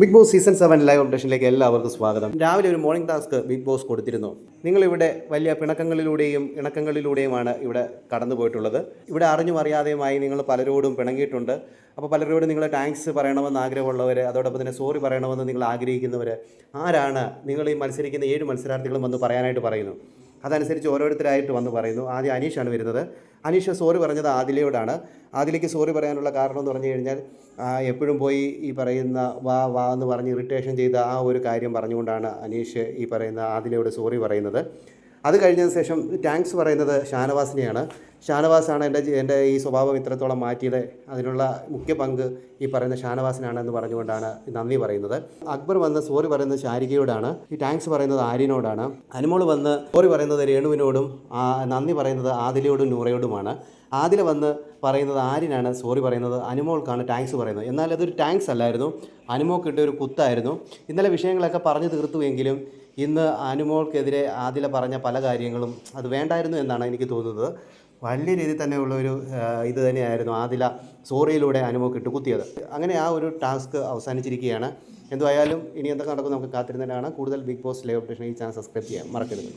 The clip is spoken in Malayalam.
Big Boss season seven live അപ്ഡേഷനിലേക്ക് എല്ലാവർക്കും സ്വാഗതം. രാവിലെ ഒരു മോർണിംഗ് ടാസ്ക് ബിഗ് ബോസ് കൊടുത്തിരുന്നു. നിങ്ങളിവിടെ വലിയ പിണക്കങ്ങളിലൂടെയും ഇണക്കങ്ങളിലൂടെയുമാണ് ഇവിടെ കടന്നു പോയിട്ടുള്ളത്. ഇവിടെ അറിഞ്ഞും അറിയാതെയുമായി നിങ്ങൾ പലരോടും പിണങ്ങിയിട്ടുണ്ട്. അപ്പോൾ പലരോടും നിങ്ങൾ താങ്ക്സ് പറയണമെന്ന് ആഗ്രഹമുള്ളവർ അതോടൊപ്പം തന്നെ സോറി പറയണമെന്ന് നിങ്ങൾ ആഗ്രഹിക്കുന്നവർ ആരാണ്? നിങ്ങൾ ഈ മത്സരിക്കുന്ന ഏഴ് മത്സരാർത്ഥികളും വന്ന് പറയാനായിട്ട് പറയുന്നു. അതനുസരിച്ച് ഓരോരുത്തരായിട്ട് വന്ന് പറയുന്നു. ആദ്യം അനീഷാണ് വരുന്നത്. അനീഷ് സോറി പറഞ്ഞത് ആദിലയോടാണ്. ആദിലേക്ക് സോറി പറയാനുള്ള കാരണം എന്ന് പറഞ്ഞു കഴിഞ്ഞാൽ എപ്പോഴും പോയി ഈ പറയുന്ന വാ വാ എന്ന് പറഞ്ഞ് ഇറിറ്റേഷൻ ചെയ്ത ആ ഒരു കാര്യം പറഞ്ഞുകൊണ്ടാണ് അനീഷ് ഈ പറയുന്ന ആദിലയോട് സോറി പറയുന്നത്. അത് കഴിഞ്ഞതിന് ശേഷം താങ്ക്സ് പറയുന്നത് ഷാനവാസിനെയാണ്. ഷാനവാസാണ് എന്റെ എന്റെ ഈ സ്വഭാവം ഇത്രത്തോളം മാറ്റിയത്. അതിനുള്ള മുഖ്യ പങ്ക് ഈ പറയുന്ന ഷാനവാസിനാണെന്ന് പറഞ്ഞുകൊണ്ടാണ് നന്ദി പറയുന്നത്. അക്ബർ വന്ന് സോറി പറയുന്നത് ശാരികയോടാണ്. ഈ താങ്ക്സ് പറയുന്നത് ആര്യനോടാണ്. അനുമോൾ വന്ന് സോറി പറയുന്നത് രേണുവിനോടും നന്ദി പറയുന്നത് ആദിലയോടും നൂറയോടുമാണ്. ആദില വന്ന് പറയുന്നത് ആര്യനാണ് സോറി പറയുന്നത് അനുമോൾക്കാണ് താങ്ക്സ് പറയുന്നത്. എന്നാൽ അതൊരു താങ്ക്സ് അല്ലായിരുന്നു. അനുമോൾക്കിട്ട ഒരു കുത്തായിരുന്നു. ഇന്നലെ വിഷയങ്ങളൊക്കെ പറഞ്ഞു തീർത്തുവെങ്കിലും ഇന്ന് അനുമോൾക്കെതിരെ ആദില പറഞ്ഞ പല കാര്യങ്ങളും അത് വേണ്ടായിരുന്നു എന്നാണ് എനിക്ക് തോന്നുന്നത്. വലിയ രീതിയിൽ തന്നെ ഉള്ളൊരു ഇത് തന്നെയായിരുന്നു ആദില സോറിയിലൂടെ അനുഭവം ഇട്ട് കുത്തിയത്. അങ്ങനെ ആ ഒരു ടാസ്ക് അവസാനിച്ചിരിക്കുകയാണ്. എന്തുവായാലും ഇനി എന്തൊക്കെ നടക്കും നമുക്ക് കാത്തിരുന്നതിനാണ് കൂടുതൽ ബിഗ് ബോസ് ലൈവ് അപ്ഡേഷൻ ഈ ചാനൽ സബ്സ്ക്രൈബ് ചെയ്യാൻ മറക്കരുത്.